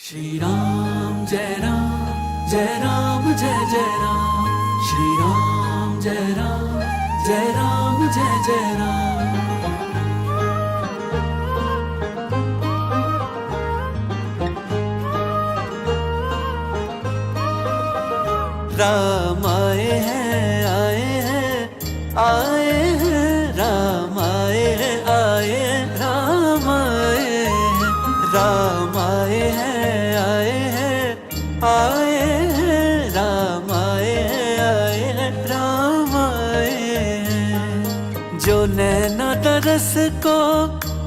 श्री राम जय राम जय राम जय जय राम श्री राम जय राम जय राम जय जय नैना तरस को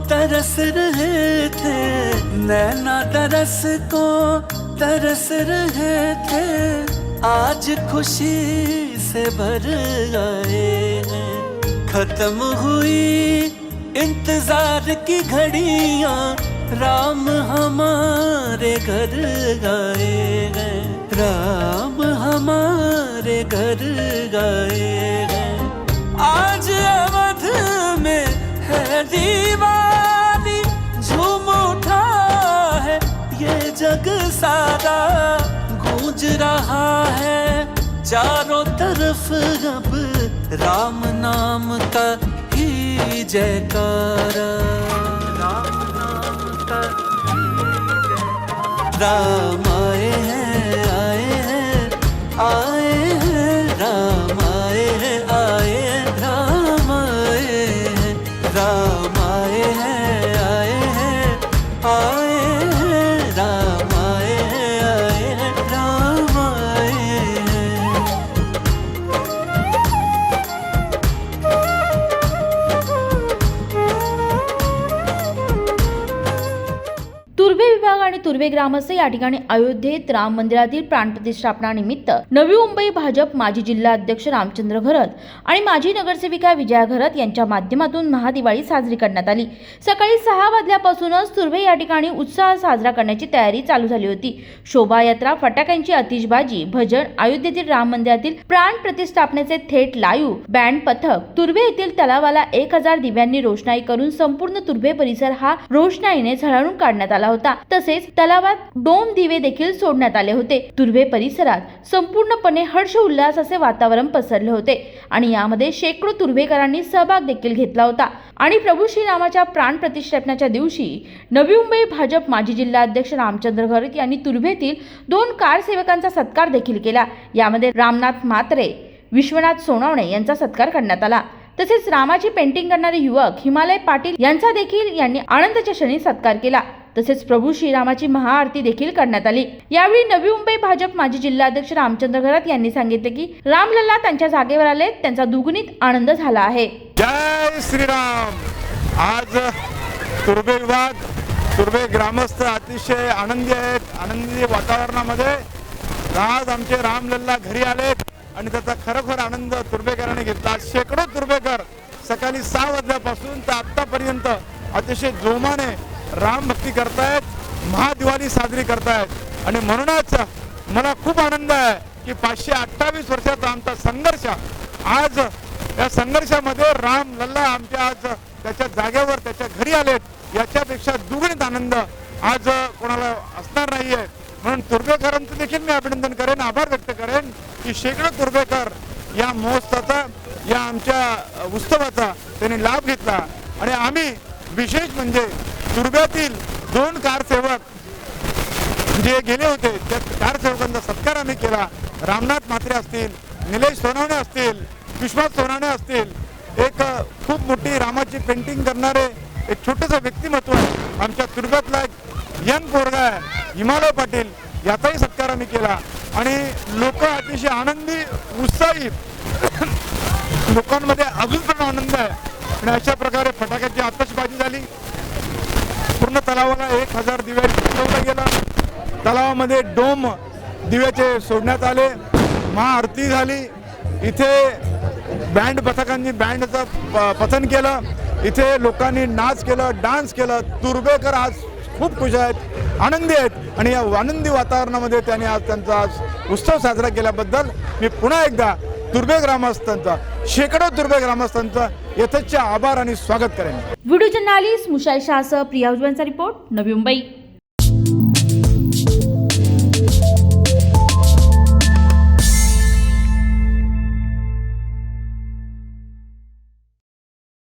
तरस रहे थे, नैना तरस को तरस रहे थे, आज खुशी से भर आए खत्म हुई इंतज़ार की घड़ियाँ, राम हमारे घर गए राम हमारे घर आए सारा गूंज रहा है। चारों तरफ अब राम नाम का ही जयकारा। राम नाम का राम आए हैं आए हैं आए आणि तुर्वे ग्रामस्थ या ठिकाणी अयोध्येत राम मंदिरातील प्राणप्रतिष्ठापनानिमित्त नवी मुंबई भाजप माजी जिल्हा अध्यक्ष रामचंद्र घरत आणि माजी नगरसेविका विजया घरत यांच्या माध्यमातून महादिवाळी साजरी करण्यात आली. सकाळी सहा वाजल्यापासूनच तुर्वे या ठिकाणी उत्साह साजरा करण्याची तयारी चालू झाली होती. शोभायात्रा फटाक्यांची अतिशबाजी भजन अयोध्येतील राम मंदिरातील प्राण प्रतिष्ठापनेचे थेट लाईव्ह बँड पथक तुर्वे येथील तलावाला एक हजार दिव्यांनी रोषणाई करून संपूर्ण तुर्भे परिसर हा रोषणाईने झळाळून काढण्यात आला होता. तसेच तलावात डोम दिवे देखील सोडण्यात आले होते. तुर्वे परिसरात संपूर्णपणे हर्ष उल्हास असे वातावरण पसरले होते आणि यामध्ये शेकडो तुर्भेकरांनी सहभाग देखील घेतला होता. आणि प्रभू श्रीरामाच्या प्राण प्रतिष्ठापनाच्या दिवशी नवी मुंबई भाजप माजी जिल्हा अध्यक्ष रामचंद्र घरत यांनी तुर्भेतील दोन कार सेवकांचा सत्कार देखील केला. यामध्ये रामनाथ मात्रे विश्वनाथ सोनवणे यांचा सत्कार करण्यात आला. तसेच रामाची पेंटिंग करणारे युवक हिमालय पाटील यांचा देखील यांनी आनंदाच्या क्षणी सत्कार केला. तसेच प्रभू श्रीरामाची महाआरती देखील करण्यात आली. यावेळी नवी मुंबई भाजप माजी जिल्हाध्यक्ष रामचंद्र घरात यांनी सांगितले की रामलल्ला त्यांच्या जागेवर आले त्यांचा दुगणित आनंद झाला आहे. जय श्रीराम! आज तुर्बे विभाग तुर्बे ग्रामस्थ अतिशय आनंदी आहेत. आनंदी वातावरणामध्ये आज आमचे रामलल्ला घरी आलेत आणि त्याचा खरोखर आनंद तुर्बेकरांनी घेतला. शेकडो तुर्बेकर सकाळी सहा वाजल्यापासून तर आत्तापर्यंत अतिशय जोमाने रामभक्ती करतायत महादिवाळी साजरी करतायत. आणि म्हणूनच मला खूप आनंद आहे की पाचशे अठ्ठावीस वर्षाचा आमचा संघर्ष आज या संघर्षामध्ये राम लल्ला आमच्या आज त्याच्या जागेवर त्याच्या घरी आलेत. याच्यापेक्षा दुगणित आनंद आज कोणाला असणार नाहीये. म्हणून तुर्भेकरांचं देखील मी अभिनंदन करेन आभार व्यक्त करेन की शेकडो तुर्भेकर या महोत्सवाचा या आमच्या उत्सवाचा त्यांनी लाभ घेतला. आणि आम्ही विशेष म्हणजे दुर्गातील दोन कारसेवक जे गेले होते त्या कारसेवकांचा सत्कार आम्ही केला. रामनाथ म्हात्रे असतील निलेश सोनवणे असतील विश्वास सोनवणे असतील एक खूप मोठी रामाची पेंटिंग करणारे एक छोटंसं व्यक्तिमत्व आहे आमच्या तुर्भ्यातला एक यंग पोरगा आहे हिमालय पाटील याचाही सत्कार आम्ही केला. आणि लोक अतिशय आनंदी उत्साहित लोकांमध्ये अजून पण आनंद आहे. आणि अशा प्रकारे फटाक्याची आतषबाजी झाली. पूर्ण तलावाला एक हजार दिव्या पेटवलं गेलं. तलावामध्ये डोम दिव्याचे सोडण्यात आले. महाआरती झाली. इथे बँड पथकांनी बँडचं प- पथन केलं. इथे लोकांनी नाच केलं डान्स केलं. तुर्बेकर आज खूप खुश आहेत आनंदी आहेत. आणि या आनंदी वातावरणामध्ये त्यांनी आज त्यांचा आज उत्सव साजरा केल्याबद्दल मी पुन्हा एकदा तुर्बे ग्रामस्थांचा शेकडो तुर्बे ग्रामस्थांचा यथेच्छ आभार आणि स्वागत करेन. व्हिडिओ जर्नालिस्ट मुशाई शाह प्रिया उजवांचा रिपोर्ट नवी मुंबई.